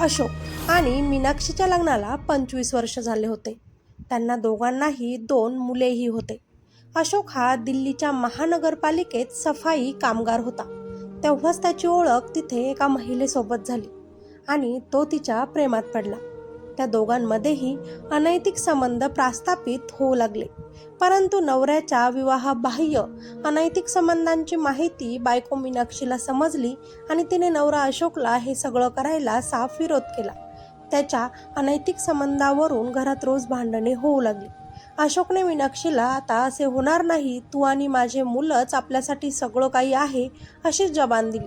अशोक आणि मीनाक्षीच्या लग्नाला पंचवीस वर्ष झाले होते. त्यांना दोघांनाही दोन मुलेही होते. अशोक हा दिल्लीच्या महानगरपालिकेत सफाई कामगार होता. तेव्हाच त्याची ओळख तिथे एका महिलेसोबत झाली आणि तो तिच्या प्रेमात पडला. त्या दोघांमध्येही अनैतिक संबंध प्रस्थापित होऊ लागले. परंतु नवऱ्याच्या विवाहबाह्य अनैतिक संबंधांची माहिती बायको मीनाक्षीला समजली आणि तिने नवरा अशोकला हे सगळं करायला साफ विरोध केला. त्याच्या अनैतिक संबंधावरून घरात रोज भांडणे होऊ लागली. अशोकने मीनाक्षीला आता असे होणार नाही. तू आणि माझे मुलंच आपल्यासाठी सगळं काही आहे अशी जबान दिली.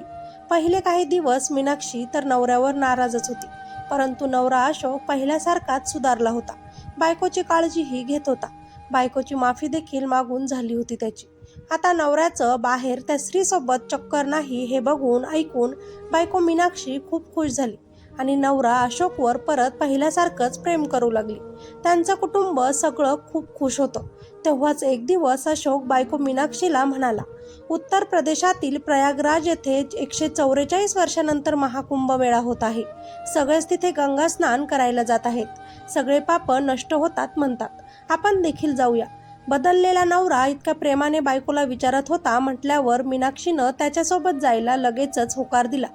पहिले काही दिवस मीनाक्षी तर नवऱ्यावर नाराजच होती. परंतु नवरा अशोक पहिल्यासारखाच सुधारला होता. बायकोची काळजीही घेत होता. बायकोची माफी देखील मागून झाली होती त्याची. आता नवऱ्याचं बाहेर त्या स्त्रीसोबत चक्कर नाही हे बघून ऐकून बायको मीनाक्षी खूप खुश झाली. आणि नवरा अशोकवर परत पहिल्यासारखंच प्रेम करू लागली. त्यांचं कुटुंब सगळं खूप खुश होतं. तेव्हाच एक दिवस अशोक बायको मीनाक्षीला म्हणाला उत्तर प्रदेशातील प्रयागराज येथे एकशे चौवेचाळीस वर्षानंतर महाकुंभ मेळा होत आहे. सगळेच तिथे गंगा स्नान करायला जात आहेत. सगळे पाप नष्ट होतात म्हणतात. आपण देखील जाऊया. बदललेला नवरा इतक्या प्रेमाने बायकोला विचारत होता म्हटल्यावर मीनाक्षीनं त्याच्यासोबत जायला लगेचच होकार दिला.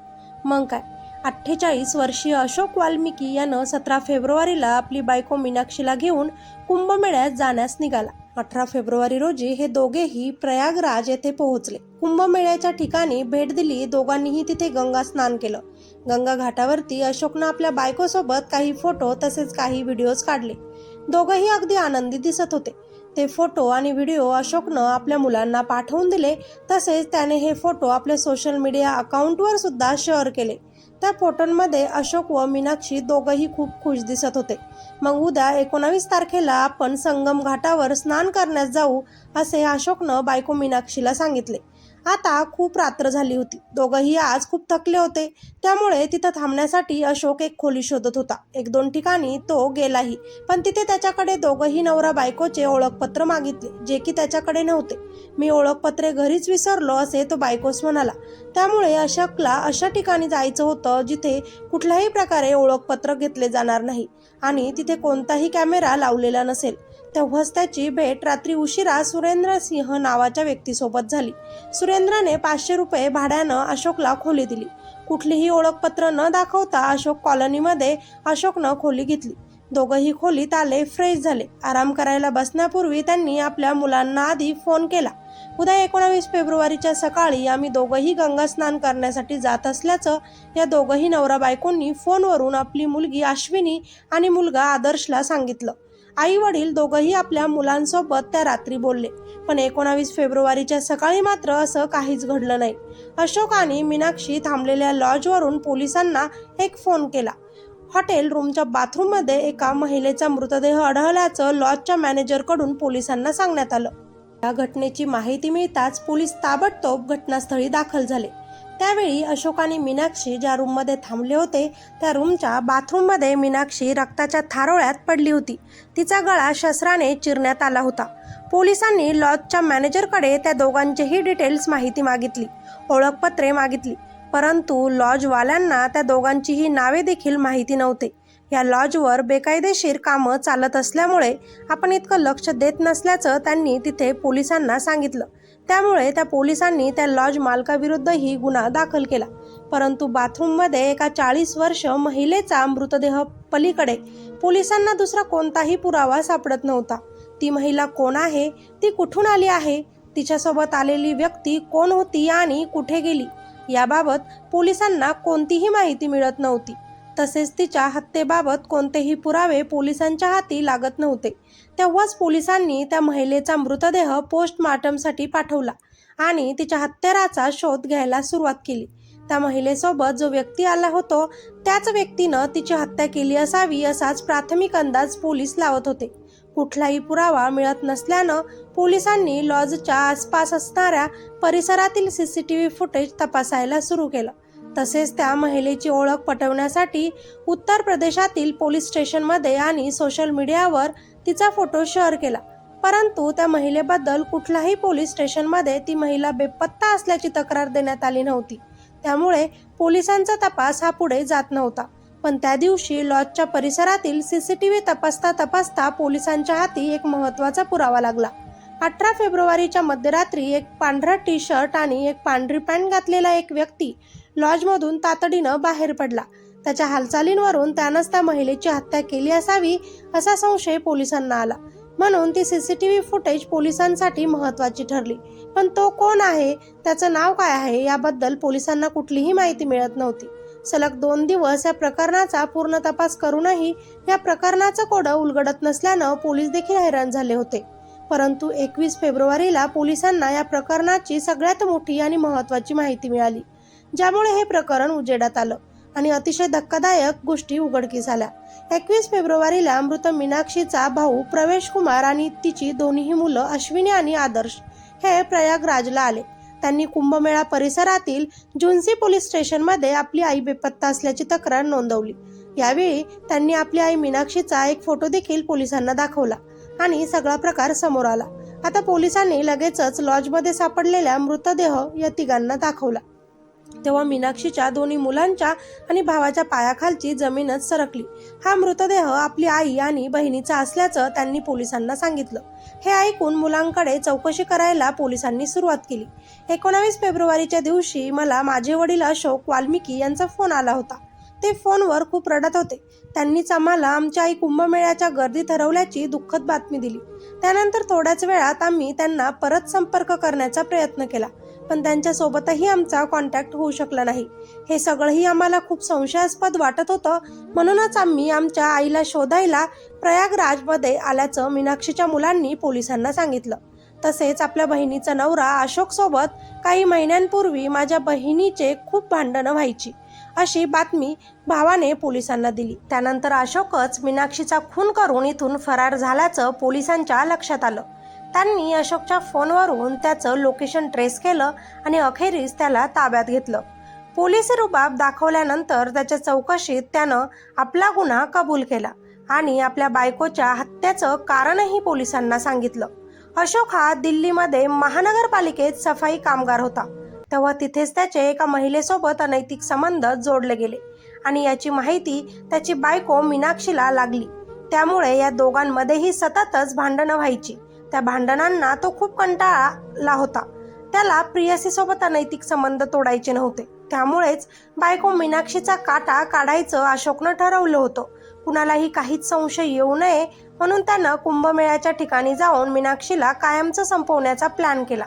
मग काय? अठ्ठेचाळीस वर्षीय अशोक वाल्मिकी यानं सतरा फेब्रुवारीला आपली बायको मीनाक्षीला घेऊन कुंभमेळ्यात जाण्यास निघाला. अठरा फेब्रुवारी रोजी हे दोघेही प्रयागराज येथे पोहोचले. कुंभमेळ्याच्या ठिकाणी भेट दिली दोघांनीही तिथे गंगा स्नान केलं. गंगा घाटावरती अशोकनं आपल्या बायकोसोबत काही फोटो तसेच काही व्हिडिओज काढले. दोघंही अगदी आनंदी दिसत होते. ते फोटो आणि व्हिडिओ अशोकनं आपल्या मुलांना पाठवून दिले. तसेच त्याने हे फोटो आपल्या सोशल मीडिया अकाउंटवर सुद्धा शेअर केले. त्या फोटोंमध्ये अशोक व मीनाक्षी दोघंही खूप खुश दिसत होते. मग उद्या एकोणावीस तारखेला आपण संगम घाटावर स्नान करण्यास जाऊ असे अशोकनं बायको मीनाक्षीला सांगितले. आता खूप रात्र झाली होती. दोघंही आज खूप थकले होते. त्यामुळे तिथं थांबण्यासाठी अशोक एक खोली शोधत होता. एक दोन ठिकाणी तो गेलाही. पण तिथे त्याच्याकडे दोघंही नवरा बायकोचे ओळखपत्र मागितले जे की त्याच्याकडे नव्हते. मी ओळखपत्रे घरीच विसरलो असे तो बायकोस म्हणाला. त्यामुळे अशोकला अशा ठिकाणी जायचं होतं जिथे कुठल्याही प्रकारे ओळखपत्र घेतले जाणार नाही आणि तिथे कोणताही कॅमेरा लावलेला नसेल. तेव्हाच त्याची भेट रात्री उशिरा सुरेंद्र सिंह नावाच्या व्यक्तीसोबत झाली. सुरेंद्रने पाचशे रुपये भाड्यानं अशोकला खोली दिली. कुठलीही ओळखपत्र न दाखवता अशोक कॉलनीमध्ये अशोकनं खोली घेतली. दोघंही खोलीत आले फ्रेश झाले. आराम करायला बसण्यापूर्वी त्यांनी आपल्या मुलांना आधी फोन केला. उद्या एकोणावीस फेब्रुवारीच्या सकाळी आम्ही दोघंही गंगा स्नान करण्यासाठी जात असल्याचं या दोघंही नवरा बायकोंनी फोनवरून आपली मुलगी अश्विनी आणि मुलगा आदर्शला सांगितलं. आई वडील दोघंही आपल्या मुलांसोबत त्या रात्री बोलले. पण एकोणावीस फेब्रुवारीच्या सकाळी मात्र असं काहीच घडलं नाही. अशोक आणि मीनाक्षी थांबलेल्या लॉजवरून पोलिसांना एक फोन केला. हॉटेल रूमच्या बाथरूममध्ये एका महिलेचा मृतदेह आढळल्याचं लॉजच्या मॅनेजरकडून पोलिसांना सांगण्यात आलं. या घटनेची माहिती मिळताच पोलीस ताबडतोब घटनास्थळी दाखल झाले. त्यावेळी अशोकाने मीनाक्षी ज्या रूममध्ये थांबले होते त्या रूमच्या बाथरूममध्ये मीनाक्षी रक्ताच्या थारोळ्यात पडली होती. तिचा गळा शस्त्राने चिरण्यात आला होता. पोलिसांनी लॉजच्या मॅनेजरकडे त्या दोघांचेही डिटेल्स माहिती मागितली ओळखपत्रे मागितली. परंतु लॉजवाल्यांना त्या दोघांचीही नावे देखील माहिती नव्हते. या लॉजवर बेकायदेशीर कामं चालत असल्यामुळे आपण इतकं लक्ष देत नसल्याचं त्यांनी तिथे पोलिसांना सांगितलं. त्यामुळे त्या पोलिसांनी त्या लॉज मालकाविरुद्धही गुन्हा दाखल केला. परंतु बाथरूममध्ये एका चाळीस वर्ष महिलेचा मृतदेह पलीकडे पोलिसांना दुसरा कोणताही पुरावा सापडत नव्हता. ती महिला कोण आहे? ती कुठून आली आहे? तिच्यासोबत आलेली व्यक्ती कोण होती आणि कुठे गेली? याबाबत पोलिसांना कोणतीही माहिती मिळत नव्हती. तसेच तिच्या हत्येबाबत कोणतेही पुरावे पोलिसांच्या हाती लागत नव्हते. तेव्हाच पोलिसांनी त्या महिलेचा मृतदेह पोस्टमार्टमसाठी पाठवला आणि तिच्या हत्याराचा शोध घ्यायला सुरुवात केली. त्या महिलेसोबत जो व्यक्ती आला होतो त्याच व्यक्तीनं तिची हत्या केली असावी असाच प्राथमिक अंदाज पोलीस लावत होते. कुठलाही पुरावा मिळत नसल्यानं पोलिसांनी लॉजच्या आसपास असणाऱ्या परिसरातील C C T V footage तपासायला सुरू केलं. तसेच त्या महिलेची ओळख पटवण्यासाठी उत्तर प्रदेशातील पोलीस स्टेशनमध्ये आणि सोशल मीडियावर तिचा फोटो शेअर केला. परंतु त्या महिलेबद्दल कुठल्याही पोलीस स्टेशनमध्ये ती महिला बेपत्ता असल्याची तक्रार देण्यात आली नव्हती. त्यामुळे पोलिसांचा तपास हा पुढे जात नव्हता. पण त्या दिवशी लॉजच्या परिसरातील सीसीटीव्ही तपासता तपासता पोलिसांच्या हाती एक महत्त्वाचा पुरावा लागला. अठरा फेब्रुवारीच्या मध्यरात्री एक पांढरा टी शर्ट आणि एक पांढरी पॅन्ट घातलेला एक व्यक्ती लॉजमधून तातडीनं बाहेर पडला. त्याच्या हालचालींवरून त्यानंच त्या महिलेची हत्या केली असावी असा संशय पोलिसांना आला. म्हणून ती सीसीटीव्ही फुटेज पोलिसांसाठी महत्वाची ठरली. पण तो कोण आहे? त्याचं नाव काय आहे? याबद्दल पोलिसांना कुठलीही माहिती मिळत नव्हती. सलग दोन दिवस या प्रकरणाचा पूर्ण तपास करूनही या प्रकरणाचं कोडं उलगडत नसल्यानं पोलीस देखील हैराण झाले होते. परंतु एकवीस फेब्रुवारीला पोलिसांना या प्रकरणाची सगळ्यात मोठी आणि महत्वाची माहिती मिळाली. ज्यामुळे हे प्रकरण उजेडात आलं आणि अतिशय धक्कादायक गोष्टी उघडकीस आल्या. एकवीस फेब्रुवारीला मृत मीनाक्षीचा भाऊ प्रवेश कुमार आणि तिची दोन्ही मुलं अश्विनी आणि आदर्श हे प्रयागराजला आले. त्यांनी कुंभमेळा परिसरातील जुन्सी पोलीस स्टेशनमध्ये आपली आई बेपत्ता असल्याची तक्रार नोंदवली. यावेळी त्यांनी आपली आई मीनाक्षीचा एक फोटो देखील पोलिसांना दाखवला आणि सगळा प्रकार समोर आला. आता पोलिसांनी लगेचच लॉजमध्ये सापडलेल्या मृतदेह या तिघांना दाखवला. तेव्हा मीनाक्षीच्या दोन्ही मुलांच्या आणि भावाच्या पायाखालची जमीनच सरकली. हा मृतदेह आपली आई आणि बहिणीचा असल्याचं त्यांनी पोलिसांना सांगितलं. हे ऐकून मुलांकडे चौकशी करायला पोलिसांनी सुरुवात केली. एकोणावीस फेब्रुवारीच्या दिवशी मला माझे वडील अशोक वाल्मिकी यांचा फोन आला होता. ते फोनवर खूप रडत होते. त्यांनीच आम्हाला आमच्या आई कुंभमेळ्याच्या गर्दीत हरवल्याची दुःखद बातमी दिली. त्यानंतर थोड्याच वेळात आम्ही त्यांना परत संपर्क करण्याचा प्रयत्न केला. पण त्यांच्यासोबतही आमचा कॉन्टॅक्ट होऊ शकला नाही. हे सगळंही आम्हाला खूप संशयास्पद वाटत होतं. म्हणूनच आम्ही आमच्या आईला शोधायला प्रयागराजमध्ये आल्याचं मीनाक्षीच्या मुलांनी पोलिसांना सांगितलं. तसेच आपल्या बहिणीचा नवरा अशोकसोबत काही महिन्यांपूर्वी माझ्या बहिणीचे खूप भांडणं व्हायची अशी बातमी भावाने पोलिसांना दिली. त्यानंतर अशोकच मीनाक्षीचा खून करून इथून फरार झाल्याचं पोलिसांच्या लक्षात आलं. त्यांनी अशोकच्या फोनवरून त्याचं लोकेशन ट्रेस केलं आणि अखेरीस त्याला ताब्यात घेतलं. पोलिसी रुबाब दाखवल्यानंतर त्याच्या चौकशीत त्यानं आपला गुन्हा कबूल केला आणि आपल्या बायकोच्या हत्येचं कारणही पोलिसांना सांगितलं. अशोक हा दिल्लीमध्ये महानगरपालिकेत सफाई कामगार होता. तेव्हा तिथेच त्याचे एका महिलेसोबत अनैतिक संबंध जोडले गेले आणि याची माहिती त्याची बायको मीनाक्षीला लागली. त्यामुळे या दोघांमध्येही सततच भांडणं व्हायची. त्या भांडणांना तो खूप कंटाळला होता. त्याला प्रियसीसोबत अनैतिक संबंध तोडायचे नव्हते. त्यामुळेच बायको मीनाक्षीचा काटा काढायचं अशोकनं ठरवलं होतं. कुणालाही काहीच संशय येऊ नये म्हणून त्यानं कुंभमेळ्याच्या ठिकाणी जाऊन मीनाक्षीला कायमचं संपवण्याचा प्लॅन केला.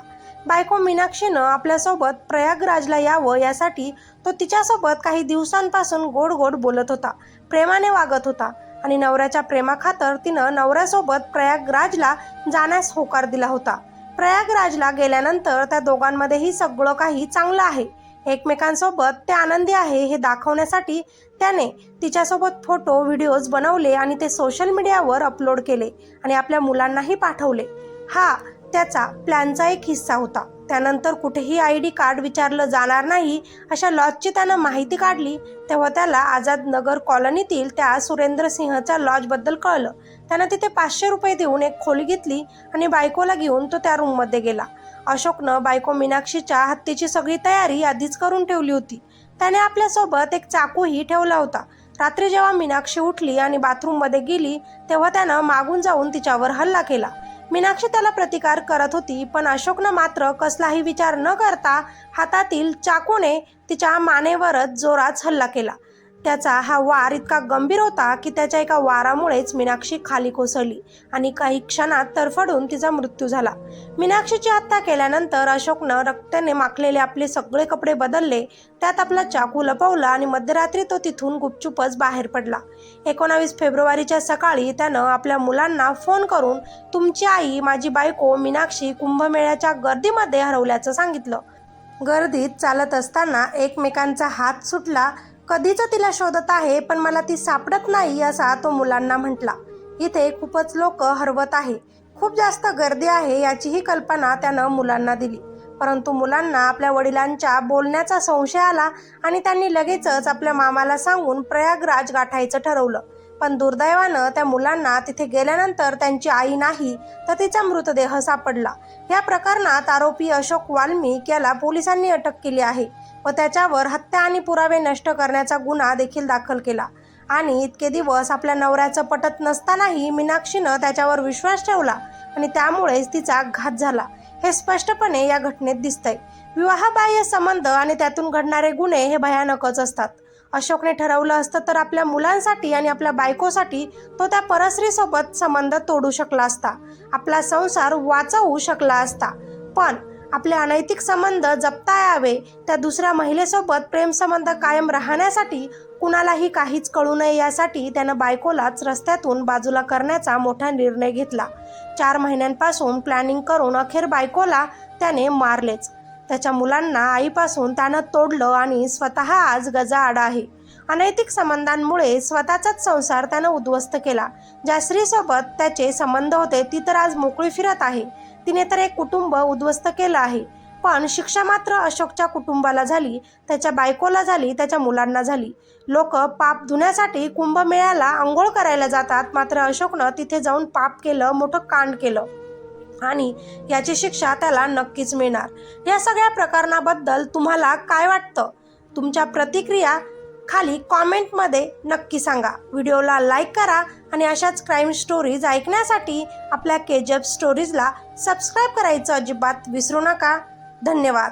बायको मीनाक्षीनं आपल्यासोबत प्रयागराजला यावं यासाठी तो तिच्यासोबत काही दिवसांपासून गोड गोड बोलत होता. प्रेमाने वागत होता. आणि नवऱ्याच्या प्रेमाखातर तिनं नवऱ्यासोबत प्रयागराजला जाण्यास होकार दिला होता. प्रयागराजला गेल्यानंतर त्या दोघांमध्येही सगळं काही चांगलं आहे. एकमेकांसोबत ते आनंदी आहे हे दाखवण्यासाठी त्याने तिच्यासोबत फोटो व्हिडिओज बनवले आणि ते सोशल मीडियावर अपलोड केले आणि आपल्या मुलांनाही पाठवले. हा त्याचा प्लॅनचा एक हिस्सा होता. त्यानंतर कुठेही आय डी कार्ड विचारलं जाणार नाही अशा लॉजची त्यानं माहिती काढली तेव्हा त्याला आझाद नगर कॉलनीतील त्या सुरेंद्र सिंहच्या लॉजबद्दल कळलं. त्यानं तिथे पाचशे रुपये देऊन एक खोली घेतली आणि बायकोला घेऊन तो त्या रूममध्ये गेला. अशोकनं बायको मीनाक्षीच्या हत्येची सगळी तयारी आधीच करून ठेवली होती. त्याने आपल्यासोबत एक चाकूही ठेवला होता. रात्री जेव्हा मीनाक्षी उठली आणि बाथरूममध्ये गेली तेव्हा त्यानं मागून जाऊन तिच्यावर हल्ला केला. मीनाक्षी त्याला प्रतिकार करत होती पण अशोकनं मात्र कसलाही विचार न करता हातातील चाकूने तिच्या मानेवरच जोरात हल्ला केला. त्याचा हा वार इतका गंभीर होता की त्याच्या एका वारामुळेच मीनाक्षी खाली कोसळली आणि काही क्षणात तरफडून तिचा मृत्यू झाला. मीनाक्षीची हत्या केल्यानंतर अशोकनं रक्ताने माखलेले आपले सगळे कपडे बदलले त्यात आपला चाकू लपवला आणि मध्यरात्री तो तिथून गुपचूपच बाहेर पडला. एकोणावीस फेब्रुवारीच्या सकाळी त्यानं आपल्या मुलांना फोन करून तुमची आई माझी बायको मीनाक्षी कुंभमेळ्याच्या गर्दीमध्ये हरवल्याचं सांगितलं. गर्दीत चालत असताना एकमेकांचा हात सुटला कधीच तिला शोधत आहे पण मला ती सापडत नाही असा तो मुलांना म्हटला. इथे खूपच लोक हरवत आहे. खूप जास्त गर्दी आहे याचीही कल्पना त्यानं मुलांना दिली. परंतु मुलांना आपल्या वडिलांच्या बोलण्याचा संशय आला आणि त्यांनी लगेचच आपल्या मामाला सांगून प्रयागराज गाठायचं ठरवलं. पण दुर्दैवानं त्या मुलांना तिथे गेल्यानंतर त्यांची आई नाही तर तिचा मृतदेह सापडला. या प्रकरणात आरोपी अशोक वाल्मिक याला पोलिसांनी अटक केली आहे. व त्याच्यावर हत्या आणि पुरावे नष्ट करण्याचा गुन्हा देखील दाखल केला. आणि इतके दिवस आपल्या नवऱ्याचं पटत नसतानाही मीनाक्षीनं त्याच्यावर विश्वास ठेवला आणि त्यामुळेच तिचा घात झाला. हे स्पष्टपणे या घटनेत दिसतंय. विवाहबाह्य संबंध आणि त्यातून घडणारे गुन्हे हे भयानकच असतात. अशोकने ठरवलं असतं तर आपल्या मुलांसाठी आणि आपल्या बायकोसाठी तो त्या परस्त्रीसोबत संबंध तोडू शकला असता. आपला संसार वाचवू शकला असता. पण आपले अनैतिक संबंध जपता यावे त्या दुसऱ्या महिलेसोबत प्रेमसंबंध कायम राहण्यासाठी कुणालाही काहीच कळू नये यासाठी त्यानं बायकोलाच रस्त्यातून बाजूला करण्याचा मोठा निर्णय घेतला. चार महिन्यांपासून प्लॅनिंग करून अखेर बायकोला त्याने मारलेच. त्याच्या मुलांना आईपासून त्यानं तोडलं आणि स्वतः आज गजाआड आहे. अनैतिक संबंधांमुळे स्वतःचाच संसार त्यानं उद्ध्वस्त केला. ज्या स्त्रीसोबत त्याचे संबंध होते ती तर आज मोकळी फिरत आहे. तिने तर एक कुटुंब उद्ध्वस्त केलं आहे. पण शिक्षा मात्र अशोकच्या कुटुंबाला झाली त्याच्या बायकोला झाली त्याच्या मुलांना झाली. लोक पाप धुण्यासाठी कुंभमेळ्याला आंघोळ करायला जातात मात्र अशोकनं तिथे जाऊन पाप केलं मोठं कांड केलं. आणि याची शिक्षा त्याला नक्कीच मिळणार. या सगळ्या प्रकरणाबद्दल तुम्हाला काय वाटतं? तुमच्या प्रतिक्रिया खाली कॉमेंटमध्ये नक्की सांगा. व्हिडिओला लाईक करा आणि अशाच क्राईम स्टोरीज ऐकण्यासाठी आपल्या के स्टोरीजला सबस्क्राईब करायचं अजिबात विसरू नका. धन्यवाद.